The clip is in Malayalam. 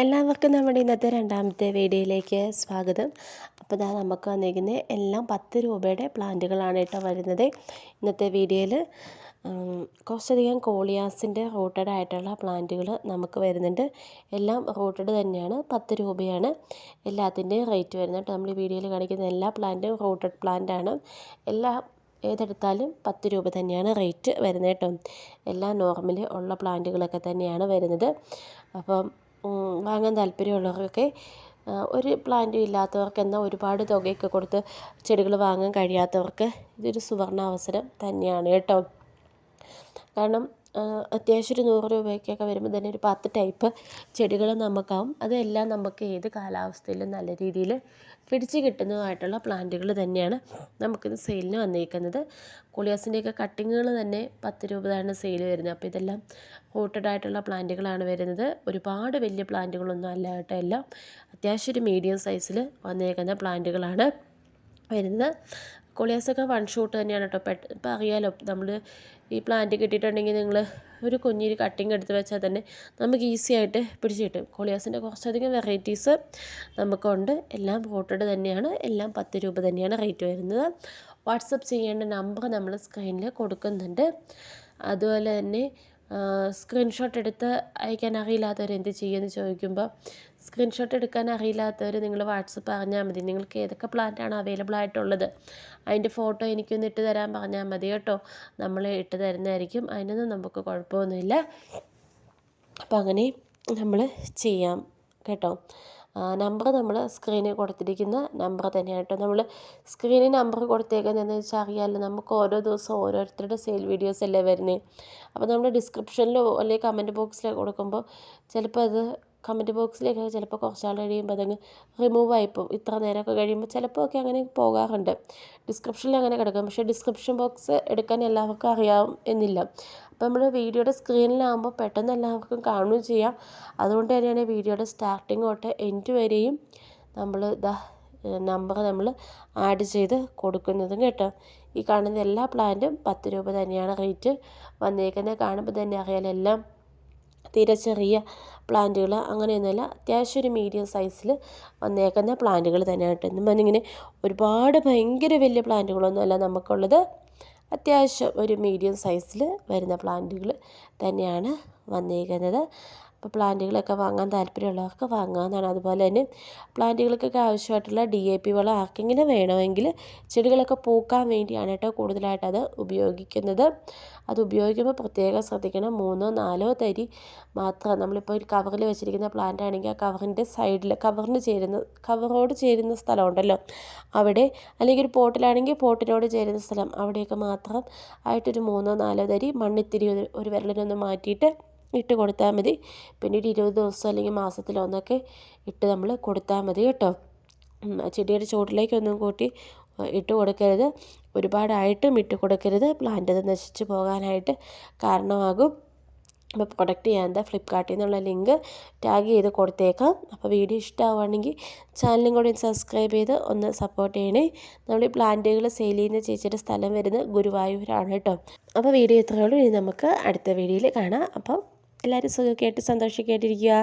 എല്ലാവർക്കും നമ്മുടെ ഇന്നത്തെ രണ്ടാമത്തെ വീഡിയോയിലേക്ക് സ്വാഗതം. അപ്പോൾ ഇതാ നമുക്ക് വന്നിരിക്കുന്നത് എല്ലാം പത്ത് രൂപയുടെ പ്ലാന്റുകളാണ് കേട്ടോ വരുന്നത്. ഇന്നത്തെ വീഡിയോയിൽ കുറച്ചധികം കോളിയാസിന്റെ റൂട്ടഡ് ആയിട്ടുള്ള പ്ലാന്റുകൾ നമുക്ക് വരുന്നുണ്ട്. എല്ലാം റൂട്ടഡ് തന്നെയാണ് പത്ത് രൂപയാണ്. എല്ലാത്തിന്റെയും റേറ്റ് വരുന്നത് കേട്ടോ. നമ്മൾ ഈ വീഡിയോയിൽ കാണിക്കുന്ന എല്ലാ പ്ലാന്റും റൂട്ടഡ് പ്ലാന്റ് ആണ് എല്ലാ ഏതെടുത്താലും പത്ത് രൂപ തന്നെയാണ് റേറ്റ് വരുന്നത് കേട്ടോ. എല്ലാ നോർമലി ഉള്ള പ്ലാന്റുകളൊക്കെ തന്നെയാണ് വരുന്നത്. അപ്പം വാങ്ങാൻ താല്പര്യമുള്ളവർക്കൊക്കെ ഒരു പ്ലാന്റും ഇല്ലാത്തവർക്ക് എന്നാൽ ഒരുപാട് തുകയൊക്കെ കൊടുത്ത് ചെടികൾ വാങ്ങാൻ കഴിയാത്തവർക്ക് ഇതൊരു സുവർണ അവസരം തന്നെയാണ് കേട്ടോ. കാരണം അത്യാവശ്യം ഒരു നൂറ് രൂപയ്ക്കൊക്കെ വരുമ്പോൾ തന്നെ ഒരു പത്ത് ടൈപ്പ് ചെടികൾ നമുക്കാവും. അതെല്ലാം നമുക്ക് ഏത് കാലാവസ്ഥയിലും നല്ല രീതിയിൽ പിടിച്ച് കിട്ടുന്നതായിട്ടുള്ള പ്ലാന്റുകൾ തന്നെയാണ് നമുക്കിത് സെയിലിന് വന്നിരിക്കുന്നത് കുളിയാസിന്റെയൊക്കെ കട്ടിങ്ങുകൾ തന്നെ പത്ത് രൂപയാണ് സെയിൽ വരുന്നത്. അപ്പോൾ ഇതെല്ലാം റൂട്ടഡ് ആയിട്ടുള്ള പ്ലാന്റുകളാണ് വരുന്നത്. ഒരുപാട് വലിയ പ്ലാന്റുകളൊന്നും അല്ല കേട്ടോ എല്ലാം അത്യാവശ്യം ഒരു മീഡിയം സൈസിൽ വന്നേക്കുന്ന പ്ലാന്റുകളാണ് വരുന്നത്. കൊളിയാസൊക്കെ വൺ ഷോട്ട് തന്നെയാണ് കേട്ടോ പെട്ട ഇപ്പം അറിയാലോ നമ്മൾ ഈ പ്ലാന്റ് കിട്ടിയിട്ടുണ്ടെങ്കിൽ നിങ്ങൾ ഒരു കുഞ്ഞിരി കട്ടിങ് എടുത്ത് വെച്ചാൽ തന്നെ നമുക്ക് ഈസി ആയിട്ട് പിടിച്ച് കിട്ടും. കൊളിയാസിന്റെ കുറച്ചധികം വെറൈറ്റീസ് നമുക്കുണ്ട്. എല്ലാം പോട്ടഡ് തന്നെയാണ്. എല്ലാം പത്ത് രൂപ തന്നെയാണ് റേറ്റ് വരുന്നത്. വാട്സപ്പ് ചെയ്യേണ്ട നമ്പർ നമ്മൾ സ്ക്രീനിൽ കൊടുക്കുന്നുണ്ട്. അതുപോലെ തന്നെ സ്ക്രീൻഷോട്ട് എടുത്ത് അയക്കാൻ അറിയില്ലാത്തവരെന്ത് ചെയ്യുമെന്ന് ചോദിക്കുമ്പോൾ സ്ക്രീൻഷോട്ട് എടുക്കാൻ അറിയില്ലാത്തവർ നിങ്ങൾ വാട്സപ്പ് പറഞ്ഞാൽ മതി. നിങ്ങൾക്ക് ഏതൊക്കെ പ്ലാന്റാണ് അവൈലബിൾ ആയിട്ടുള്ളത്? അതിന്റെ ഫോട്ടോ എനിക്കൊന്ന് ഇട്ട് തരാൻ പറഞ്ഞാൽ മതി കേട്ടോ. നമ്മൾ ഇട്ട് തരുന്നതായിരിക്കും. അതിനൊന്നും നമുക്ക് കുഴപ്പമൊന്നുമില്ല. അപ്പോൾ അങ്ങനെ നമ്മൾ ചെയ്യാം കേട്ടോ. നമ്പർ നമ്മൾ സ്ക്രീനിൽ കൊടുത്തിരിക്കുന്ന നമ്പർ തന്നെയാണ് കേട്ടോ. നമ്മൾ സ്ക്രീനിൽ നമ്പർ കൊടുത്തേക്കുന്നതെന്ന് വെച്ചാൽ അറിയാമല്ലോ നമുക്ക് ഓരോ ദിവസവും ഓരോരുത്തരുടെ സെയിൽ വീഡിയോസ് അല്ലേ വരുന്നത്? അപ്പോൾ നമ്മൾ ഡിസ്ക്രിപ്ഷനിലോ അല്ലെങ്കിൽ കമന്റ് ബോക്സിലോ കൊടുക്കുമ്പോൾ ചിലപ്പോൾ അത് കമന്റ് ബോക്സിലേക്ക് ചിലപ്പോൾ കുറച്ചാൾ കഴിയുമ്പോൾ അതങ്ങ് റിമൂവ് ആയിപ്പോവും ഇത്ര നേരമൊക്കെ കഴിയുമ്പോൾ ചിലപ്പോൾ ഒക്കെ അങ്ങനെ പോകാറുണ്ട്. ഡിസ്ക്രിപ്ഷനിൽ അങ്ങനെ കിടക്കും. പക്ഷേ ഡിസ്ക്രിപ്ഷൻ ബോക്സ് എടുക്കാൻ എല്ലാവർക്കും അറിയാവും എന്നില്ല. അപ്പോൾ നമ്മൾ വീഡിയോയുടെ സ്ക്രീനിലാകുമ്പോൾ പെട്ടെന്ന് എല്ലാവർക്കും കാണുകയും ചെയ്യാം. അതുകൊണ്ട് തന്നെയാണ് വീഡിയോയുടെ സ്റ്റാർട്ടിങ് തൊട്ട് എൻഡ് വരെയും നമ്മൾ ഇതാ നമ്പർ നമ്മൾ ആഡ് ചെയ്ത് കൊടുക്കുന്നതും കേട്ടോ. ഈ കാണുന്ന എല്ലാ പ്ലാന്റും പത്ത് രൂപ തന്നെയാണ് റേറ്റ് വന്നേക്കുന്നത് കാണുമ്പോൾ തന്നെ അറിയാലോ എല്ലാം തീരെ ചെറിയ പ്ലാന്റുകൾ അങ്ങനെയൊന്നുമല്ല. അത്യാവശ്യം ഒരു മീഡിയം സൈസിൽ വന്നേക്കുന്ന പ്ലാന്റുകൾ തന്നെയാണ് കേട്ടോ ഇങ്ങനെ ഒരുപാട് ഭയങ്കര വലിയ പ്ലാന്റുകളൊന്നുമല്ല നമുക്കുള്ളത്. അത്യാവശ്യം ഒരു മീഡിയം സൈസിൽ വരുന്ന പ്ലാന്റുകൾ തന്നെയാണ് വന്നിരിക്കുന്നത് അപ്പോൾ പ്ലാന്റുകളൊക്കെ വാങ്ങാൻ താല്പര്യമുള്ളവർക്ക് വാങ്ങാവുന്നതാണ്. അതുപോലെ തന്നെ പ്ലാന്റുകൾക്കൊക്കെ ആവശ്യമായിട്ടുള്ള ഡി എ പി വളം ആർക്കെങ്കിലും വേണമെങ്കിൽ ചെടികളൊക്കെ പൂക്കാൻ വേണ്ടിയാണ് കേട്ടോ കൂടുതലായിട്ട് അത് ഉപയോഗിക്കുന്നത്. അത് ഉപയോഗിക്കുമ്പോൾ പ്രത്യേകം ശ്രദ്ധിക്കണം. മൂന്നോ നാലോ തരി മാത്രം നമ്മളിപ്പോൾ ഒരു കവറിൽ വെച്ചിരിക്കുന്ന പ്ലാന്റ് ആണെങ്കിൽ ആ കവറിന്റെ സൈഡിൽ കവറിന് ചേരുന്ന കവറോട് ചേരുന്ന സ്ഥലമുണ്ടല്ലോ. അവിടെ അല്ലെങ്കിൽ ഒരു പോട്ടിലാണെങ്കിൽ പോട്ടിനോട് ചേരുന്ന സ്ഥലം. അവിടെയൊക്കെ മാത്രം ആയിട്ടൊരു മൂന്നോ നാലോ തരി മണ്ണിത്തിരി ഒരു വിരലിനൊന്ന് മാറ്റിയിട്ട് ഇട്ട് കൊടുത്താൽ മതി. പിന്നെ ഒരു ഇരുപത് ദിവസം അല്ലെങ്കിൽ മാസത്തിലൊന്നൊക്കെ ഇട്ട് നമ്മൾ കൊടുത്താൽ മതി കേട്ടോ. ചെടിയുടെ ചുവട്ടിലേക്കൊന്നും കൂട്ടി ഇട്ട് കൊടുക്കരുത്. ഒരുപാടായിട്ടും ഇട്ട് കൊടുക്കരുത്. പ്ലാന്റ് അത് നശിച്ചു പോകാനായിട്ട് കാരണമാകും. അപ്പോൾ പ്രൊഡക്റ്റ് ചെയ്യാൻ എന്താ? ഫ്ലിപ്കാർട്ടിൽ നിന്നുള്ള ലിങ്ക് ടാഗ് ചെയ്ത് കൊടുത്തേക്കാം. അപ്പോൾ വീഡിയോ ഇഷ്ടമാവുകയാണെങ്കിൽ ചാനലും കൂടി സബ്സ്ക്രൈബ് ചെയ്ത് ഒന്ന് സപ്പോർട്ട് ചെയ്യണേ. നമ്മൾ ഈ പ്ലാന്റുകൾ സെയിൽ ചെയ്യുന്ന ചേച്ചിയുടെ സ്ഥലം വരുന്നത് ഗുരുവായൂരാണ് കേട്ടോ. അപ്പോൾ വീഡിയോ ഇത്രയേ ഉള്ളൂ. ഇനി നമുക്ക് അടുത്ത വീഡിയോയിൽ കാണാം. അപ്പം എല്ലാവരും സുഖമൊക്കെ ആയിട്ട് സന്തോഷമൊക്കെ ആയിട്ടിരിക്കുക